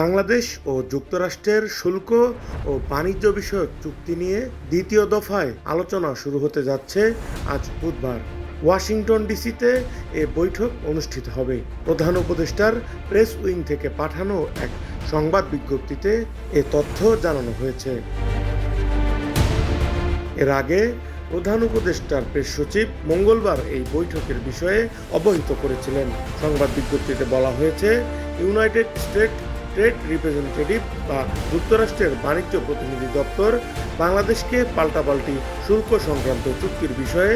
বাংলাদেশ ও যুক্তরাষ্ট্রের শুল্ক ও বাণিজ্য বিষয়ক চুক্তি নিয়ে দ্বিতীয় দফায় আলোচনা শুরু হতে যাচ্ছে আজ বুধবার। ওয়াশিংটন ডিসিতে এ বৈঠক অনুষ্ঠিত হবে। প্রধান উপদেষ্টার প্রেস উইং থেকে পাঠানো এক সংবাদ বিজ্ঞপ্তিতে এ তথ্য জানানো হয়েছে। এর আগে প্রধান উপদেষ্টার প্রেস সচিব মঙ্গলবার এই বৈঠকের বিষয়ে অবহিত করেছিলেন। সংবাদ বিজ্ঞপ্তিতে বলা হয়েছে, ইউনাইটেড স্টেট ট্রেড রিপ্রেজেন্টেটিভ বা যুক্তরাষ্ট্রের বাণিজ্য প্রতিনিধি দপ্তর বাংলাদেশকে পাল্টাপাল্টি শুল্ক সংক্রান্ত চুক্তির বিষয়ে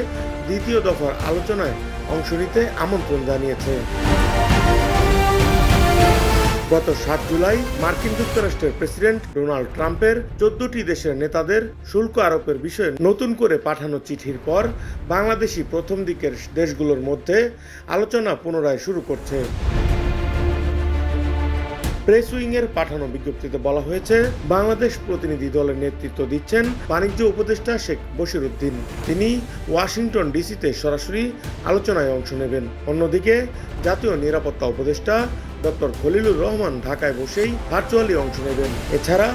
দ্বিতীয় দফার আলোচনায় অংশ নিতে আমন্ত্রণ জানিয়েছে। গত সাত জুলাই মার্কিন যুক্তরাষ্ট্রের প্রেসিডেন্ট ডোনাল্ড ট্রাম্পের চোদ্দটি দেশের নেতাদের শুল্ক আরোপের বিষয়ে নতুন করে পাঠানো চিঠির পর বাংলাদেশি প্রথম দিকের দেশগুলোর মধ্যে আলোচনা পুনরায় শুরু করছে। প্রেস উইংয়ের পাঠানো বিজ্ঞপ্তিতে বলা হয়েছে, বাংলাদেশ প্রতিনিধি দলের নেতৃত্ব দিচ্ছেন বাণিজ্য উপদেষ্টা শেখ বশির উদ্দিন। তিনি ওয়াশিংটন ডিসিতে সরাসরি আলোচনায় অংশ নেবেন। অন্যদিকে, জাতীয় নিরাপত্তা উপদেষ্টা ডক্টর খলিলুর রহমান ঢাকায় বসেই ভার্চুয়ালি অংশ নেবেন। এছাড়া,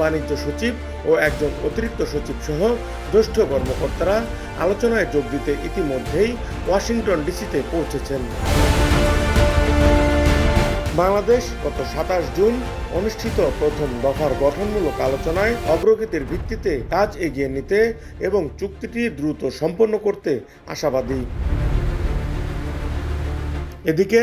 বাণিজ্য সচিব ও একজন অতিরিক্ত সচিব সহ জ্যেষ্ঠ কর্মকর্তারা আলোচনায় যোগ দিতে ইতিমধ্যেই ওয়াশিংটন ডিসিতে পৌঁছেছেন। বাংলাদেশ গত সাতাশ জুন অনুষ্ঠিত প্রথম দফার গঠনমূলক আলোচনায় অগ্রগতির ভিত্তিতে কাজ এগিয়ে নিতে এবং চুক্তিটি দ্রুত সম্পন্ন করতে আশাবাদী। এদিকে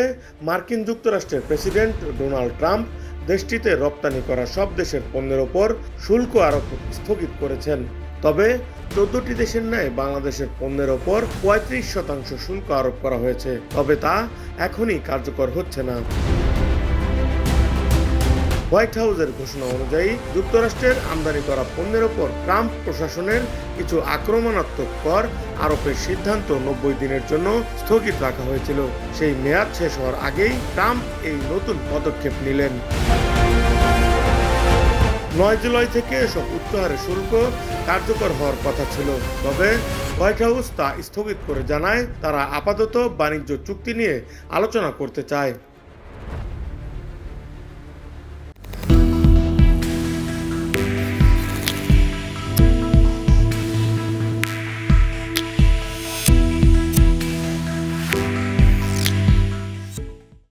মার্কিন যুক্তরাষ্ট্রের প্রেসিডেন্ট ডোনাল্ড ট্রাম্প দেশটিতে রপ্তানি করা সব দেশের পণ্যের ওপর শুল্ক আরোপ স্থগিত করেছেন। তবে চোদ্দটি দেশের ন্যায় বাংলাদেশের পণ্যের ওপর পঁয়ত্রিশ শতাংশ শুল্ক আরোপ করা হয়েছে। তবে তা এখনই কার্যকর হচ্ছে না। হোয়াইট হাউসের ঘোষণা অনুযায়ী যুক্তরাষ্ট্রের আমদানি করা পণ্যের ওপর ট্রাম্প প্রশাসনের কিছু আক্রমণাত্মক কর আরোপের সিদ্ধান্ত নব্বই দিনের জন্য স্থগিত রাখা হয়েছিল। সেই মেয়াদ শেষ হওয়ার আগেই ট্রাম্প এই নতুন পদক্ষেপ নিলেন। নয় জুলাই থেকে এসব উচ্চহারে শুল্ক কার্যকর হওয়ার কথা ছিল। তবে হোয়াইট হাউস তা স্থগিত করে জানায়, তারা আপাতত বাণিজ্য চুক্তি নিয়ে আলোচনা করতে চায়।